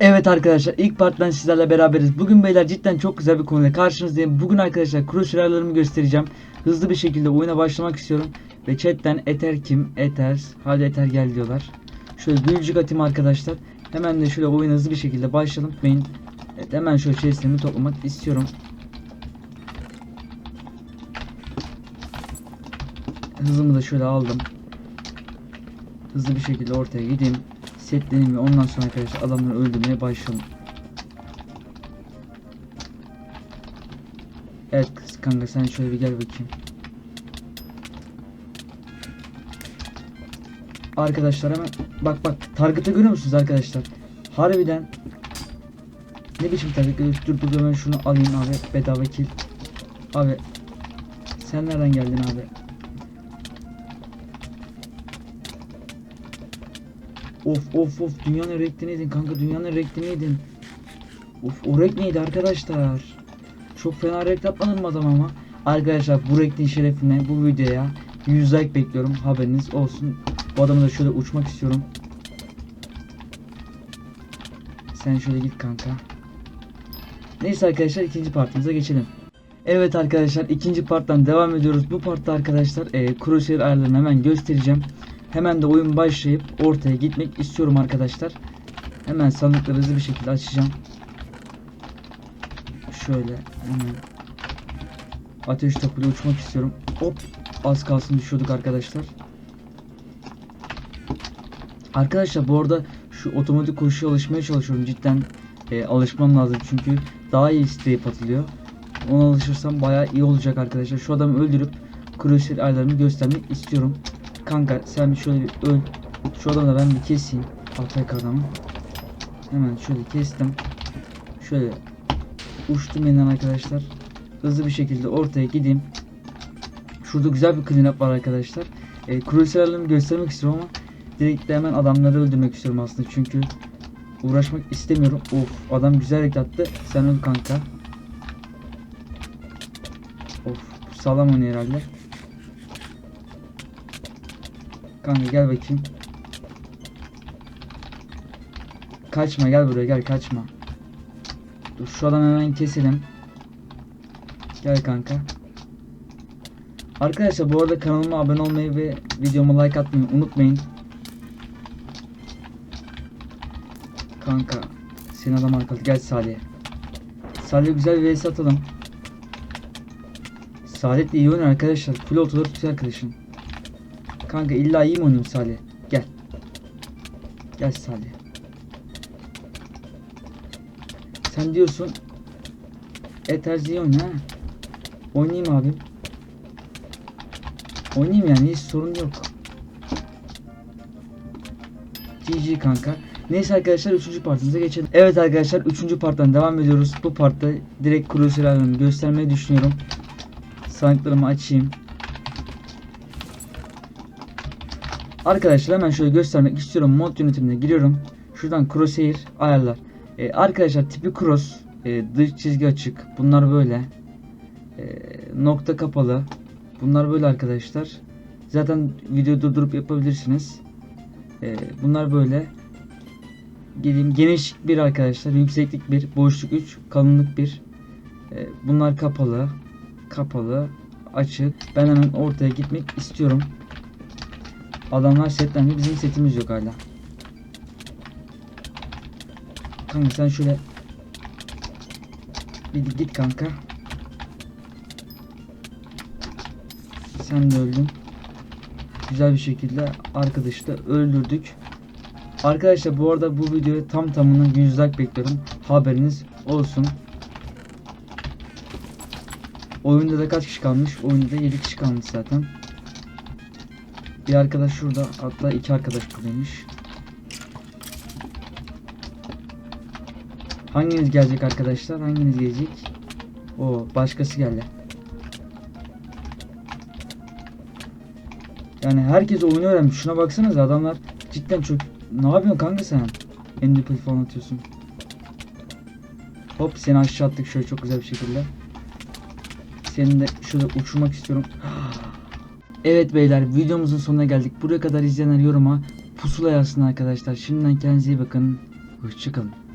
Evet arkadaşlar ilk parttan sizlerle beraberiz. Bugün beyler cidden çok güzel bir konuyla karşınızdayım. Bugün arkadaşlar cross ayarlarımı göstereceğim. Hızlı bir şekilde oyuna başlamak istiyorum. Ve chatten Ether kim? Ether. Hadi Ether gel diyorlar. Şöyle gülcük atayım arkadaşlar. Hemen de şöyle oyuna hızlı bir şekilde başlayalım. Beyin. Evet hemen şöyle chestlerimi toplamak istiyorum. Hızımı da şöyle aldım. Hızlı bir şekilde ortaya gideyim. Setleneyim ve ondan sonra arkadaşlar adamları öldürmeye başlayalım. Evet kız kanka sen şöyle bir gel bakayım. Arkadaşlar hemen bak bak target'ı görüyor musunuz arkadaşlar? Harbiden ne biçim target dur dur dur hemen şunu alayım abi bedava kill. Abi sen nereden geldin abi? Of of of dünyanın renklineydin kanka dünyanın renklineydin. Of o renk neydi arkadaşlar? Çok fena renk atmadım adam ama. Arkadaşlar bu renklin şerefine bu videoya 100 like bekliyorum haberiniz olsun. Bu adamı da şöyle uçmak istiyorum. Sen şöyle git kanka. Neyse arkadaşlar ikinci partimize geçelim. Evet arkadaşlar ikinci parttan devam ediyoruz. Bu partta arkadaşlar e, crosshair ayarlarını hemen göstereceğim. Hemen de oyun başlayıp ortaya gitmek istiyorum arkadaşlar. Hemen sandıkları hızlı bir şekilde açacağım. Şöyle hemen ateş topuyla uçmak istiyorum. Hop az kalsın düşüyorduk arkadaşlar. Arkadaşlar bu arada şu otomatik koşuya alışmaya çalışıyorum. Cidden e, alışmam lazım çünkü daha iyi isteği atılıyor. Ona alışırsam bayağı iyi olacak arkadaşlar. Şu adamı öldürüp crosshair ayarlarını göstermek istiyorum. Kanka sen şöyle bir öl. Şu adamı da ben bir keseyim. AFK adamı. Hemen şöyle kestim. Şöyle uçtum yeniden arkadaşlar. Hızlı bir şekilde ortaya gideyim. Şurada güzel bir clean up var arkadaşlar. E, Crucial'ımı göstermek istiyorum ama direkt de hemen adamları öldürmek istiyorum aslında çünkü uğraşmak istemiyorum. Of adam güzel renk attı. Sen öl kanka. Of sağlam oynuyor herhalde. Kanka gel bakayım. Kaçma gel buraya gel kaçma. Dur şu adamı hemen keselim. Gel kanka. Arkadaşlar bu arada kanalıma abone olmayı ve videoma like atmayı unutmayın. Kanka senin adam arkalı gel Salih. Salih güzel bir vs atalım. Salih de iyi oynuyor arkadaşlar. Full ortada tutuyor arkadaşım. Kanka illa iyi mi oynuyorum Salih? Gel. Gel Salih. Sen diyorsun e tercih oyna ha. Oynayayım abim. Oynayayım yani hiç sorun yok. GG kanka. Neyse arkadaşlar 3. partimize geçelim. Evet arkadaşlar 3. parttan devam ediyoruz. Bu partta direkt crucial'larını göstermeyi düşünüyorum. Sandıklarımı açayım. Arkadaşlar hemen şöyle göstermek istiyorum. Mod yönetimine giriyorum. Şuradan crosshair ayarlar. Ee, arkadaşlar tipi cross, e, dış çizgi açık. Bunlar böyle. E, nokta kapalı. Bunlar böyle arkadaşlar. Zaten video durdurup yapabilirsiniz. E, bunlar böyle. Geleyim geniş bir arkadaşlar. Yükseklik 1, boşluk 3, kalınlık 1. E, bunlar kapalı. Kapalı. Açık. Ben hemen ortaya gitmek istiyorum. Adamlar setlendi. Bizim setimiz yok hala. Kanka sen şöyle bir git kanka. Sen de öldün. Güzel bir şekilde arkadaşı da öldürdük. Arkadaşlar bu arada bu videoya tam tamına 100 like bekliyorum. Haberiniz olsun. Oyunda da kaç kişi kalmış? Oyunda da 7 kişi kalmış zaten. Bir arkadaş şurada hatta iki arkadaş buradaymış. Hanginiz gelecek arkadaşlar? Hanginiz gelecek? O başkası geldi. Yani herkes oyunu öğrenmiş. Şuna baksanıza adamlar cidden çok... Ne yapıyorsun kanka sen? Endipel falan atıyorsun. Hop seni aşağı attık şöyle çok güzel bir şekilde. Seni de şöyle uçurmak istiyorum. Evet beyler videomuzun sonuna geldik. Buraya kadar izleyenler yoruma pusula yazsın arkadaşlar. Şimdiden kendinize iyi bakın. Hoşçakalın.